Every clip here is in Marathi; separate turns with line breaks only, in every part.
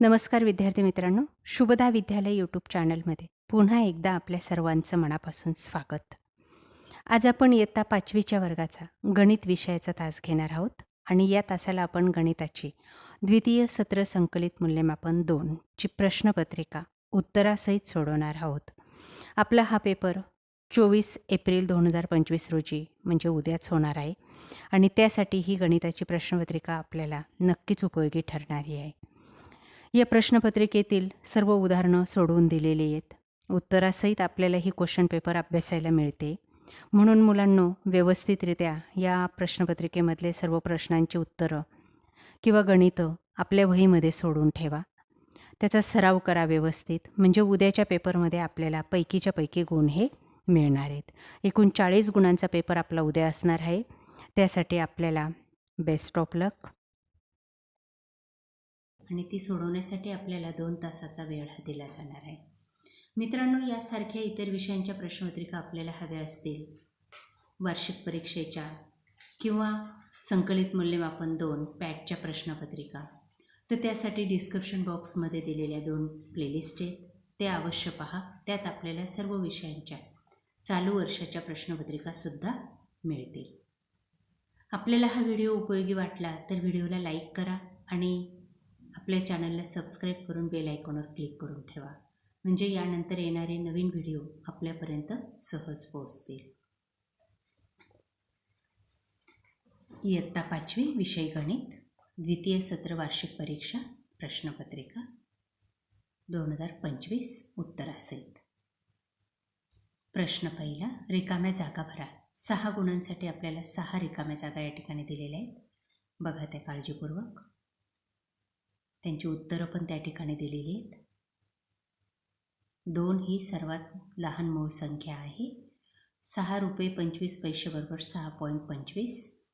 नमस्कार विद्यार्थी मित्रांनो. शुभदा विद्यालय यूट्यूब चॅनलमध्ये पुन्हा एकदा आपल्या सर्वांचं मनापासून स्वागत. आज आपण इयत्ता पाचवीच्या वर्गाचा गणित विषयाचा तास घेणार आहोत आणि या तासाला आपण गणिताची द्वितीय सत्र संकलित मूल्यमापन दोनची प्रश्नपत्रिका उत्तरासहित सोडवणार आहोत. आपला हा पेपर चोवीस एप्रिल दोन हजार पंचवीस रोजी म्हणजे उद्याच होणार आहे आणि त्यासाठी ही गणिताची प्रश्नपत्रिका आपल्याला नक्कीच उपयोगी ठरणारी आहे. या प्रश्नपत्रिकेतील सर्व उदाहरणं सोडवून दिलेली आहेत. उत्तरासहित आपल्याला ही क्वेश्चन पेपर अभ्यासायला मिळते. म्हणून मुलांनो व्यवस्थितरित्या या प्रश्नपत्रिकेमधले सर्व प्रश्नांची उत्तरं किंवा गणितं आपल्या वहीमध्ये सोडून ठेवा. त्याचा सराव करा व्यवस्थित. म्हणजे उद्याच्या पेपरमध्ये आपल्याला पैकीच्या पैकी गुण हे मिळणार आहेत. एकूण चाळीस गुणांचा पेपर आपला उद्या असणार आहे. त्यासाठी आपल्याला बेस्ट ऑफ लक आणि ती सोडवण्यासाठी आपल्याला दोन तासाचा वेळ हा दिला जाणार आहे. मित्रांनो यासारख्या इतर विषयांच्या प्रश्नपत्रिका आपल्याला हव्या असतील. वार्षिक परीक्षेच्या किंवा संकलित मूल्यमापन दोन पॅटच्या प्रश्नपत्रिका. तर त्यासाठी डिस्क्रिप्शन बॉक्समध्ये दिलेल्या दोन प्लेलिस्ट आहेत. ते अवश्य पहा. त्यात आपल्याला सर्व विषयांच्या चालू वर्षाच्या प्रश्नपत्रिकासुद्धा मिळतील. आपल्याला हा व्हिडिओ उपयोगी वाटला तर व्हिडिओला लाईक करा आणि आपल्या चॅनलला सबस्क्राईब करून बेल आयकॉनवर क्लिक करून ठेवा. म्हणजे यानंतर येणारे नवीन व्हिडिओ आपल्यापर्यंत सहज पोहोचतील. इयत्ता पाचवी विषय गणित द्वितीय सत्र वार्षिक परीक्षा प्रश्नपत्रिका दोन हजार पंचवीस उत्तर असेल प्रश्न पहिला रिकाम्या जागा भरा. सहा गुणांसाठी आपल्याला सहा रिकाम्या जागा या ठिकाणी दिलेल्या आहेत. बघा त्या काळजीपूर्वक. त्यांची उत्तरं पण त्या ठिकाणी दिलेली आहेत. दोन ही सर्वात लहान मूळ संख्या आहे. सहा रुपये पंचवीस पैसे बरोबर सहा पॉईंट पंचवीस.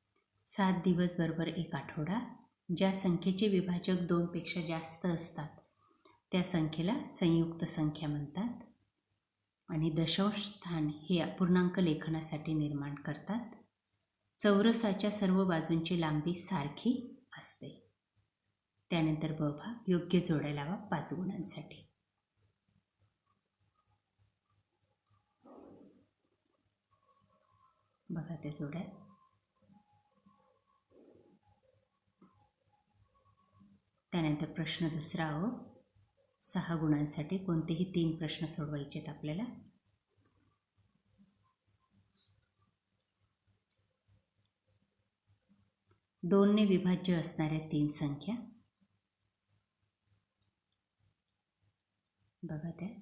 सात दिवस बरोबर एक आठवडा. ज्या संख्येचे विभाजक दोनपेक्षा जास्त असतात त्या संख्येला संयुक्त संख्या म्हणतात. आणि दशांश स्थान हे अपूर्णांक लेखनासाठी निर्माण करतात. चौरसाच्या सर्व बाजूंची लांबी सारखी असते. त्यानंतर ब भाग योग्य जोड्या लावा पाच गुणांसाठी. बघा त्या जोड्या. त्यानंतर प्रश्न दुसरा हो. सहा गुणांसाठी कोणतेही तीन प्रश्न सोडवायचे आहेत आपल्याला. दोनने विभाज्य असणाऱ्या तीन संख्या. बघा त्या.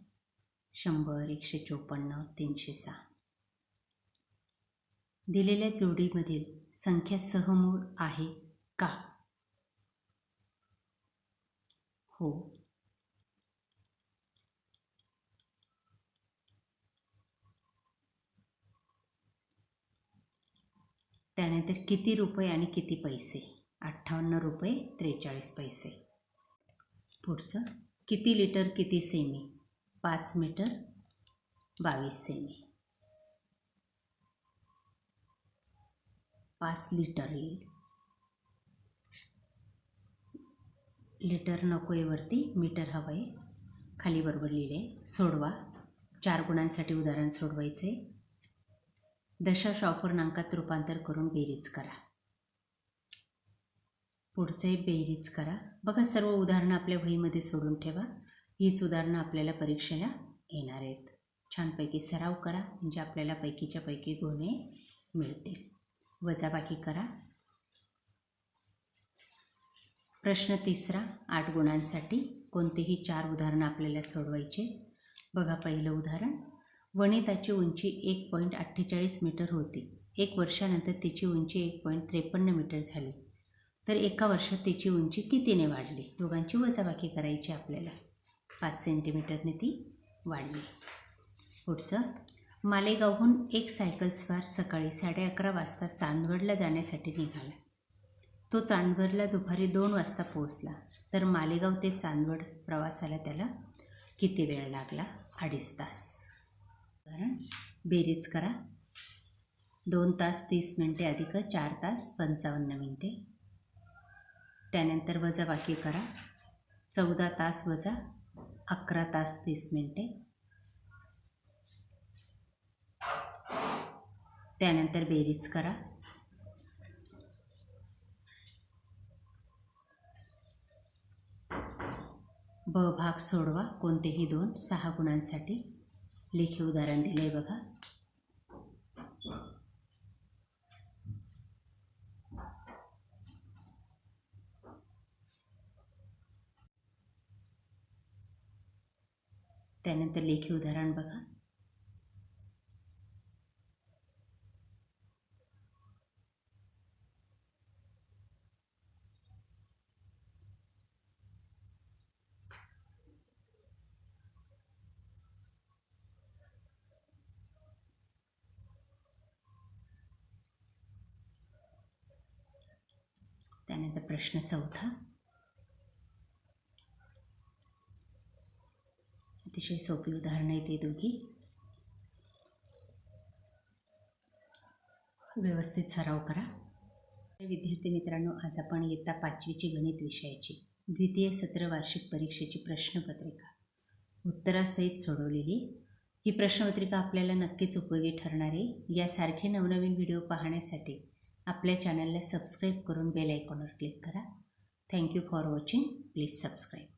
शंभर एकशे चोपन्न तीनशे सहा. दिलेल्या जोडीमधील संख्या सहमूळ आहे का? हो. त्यानंतर किती रुपये आणि किती पैसे? अठ्ठावन्न रुपये त्रेचाळीस पैसे. पुढचं. किती लिटर किती सेमी? पाच मीटर बावीस सेमी. पाच लिटर येईल. लिटर नको आहे वरती मीटर हवं आहे. खाली बरोबर लिहिले सोडवा. चार गुणांसाठी उदाहरण सोडवायचे दशांश अपूर्णांकात रूपांतर करून बेरीज करा. पुढचे बेरीज करा. बघा सर्व उदाहरणं आपल्या वहीमध्ये सोडून ठेवा. हीच उदाहरणं आपल्याला परीक्षेला येणार आहेत. छानपैकी सराव करा म्हणजे आपल्याला पैकीच्या पैकी गुणे मिळतील. वजाबाकी करा. प्रश्न तिसरा आठ गुणांसाठी कोणतेही चार उदाहरणं आपल्याला सोडवायचे. बघा पहिलं उदाहरण. वनिताची उंची एक पॉईंट अठ्ठेचाळीस मीटर होती. एक वर्षानंतर तिची उंची एक पॉईंट त्रेपन्न मीटर झाली. तर एका वर्षात तिची उंची कितीने वाढली? दोघांची वजाबाकी करायची आपल्याला. पाच सेंटीमीटरने ती वाढली. पुढचं. मालेगावहून एक सायकल स्वार सकाळी साडे अकरा वाजता चांदवडला जाण्यासाठी निघाला. तो चांदवडला दुपारी दोन वाजता पोहोचला. तर मालेगाव ते चांदवड प्रवासाला त्याला किती वेळ लागला? अडीच तास. कारण बेरीज करा. दोन तास तीस मिनटे अधिक चार तास पंचावन्न मिनटे. त्यानंतर वजाबाकी करा. चौदा तास वजा अकरा तास तीस मिनटे. त्यानंतर बेरीज करा. ब भाग सोडवा. कोणतेही दोन सहा गुणांसाठी. लेखी उदाहरण दिले बघा. त्यानंतर लेखी उदाहरण बघा. त्यानंतर प्रश्न चौथा. अतिशय सोपी उदाहरणं आहे ते दोघी. व्यवस्थित सराव करा. विद्यार्थी मित्रांनो आज आपण इयत्ता पाचवीची गणित विषयाची द्वितीय सत्र वार्षिक परीक्षेची प्रश्नपत्रिका उत्तरासहित सोडवलेली. ही प्रश्नपत्रिका आपल्याला नक्कीच उपयोगी ठरणार आहे. यासारखे नवनवीन व्हिडिओ पाहण्यासाठी आपल्या चॅनलला सबस्क्राईब करून बेल आयकॉनवर क्लिक करा. Thank you for watching. Please subscribe.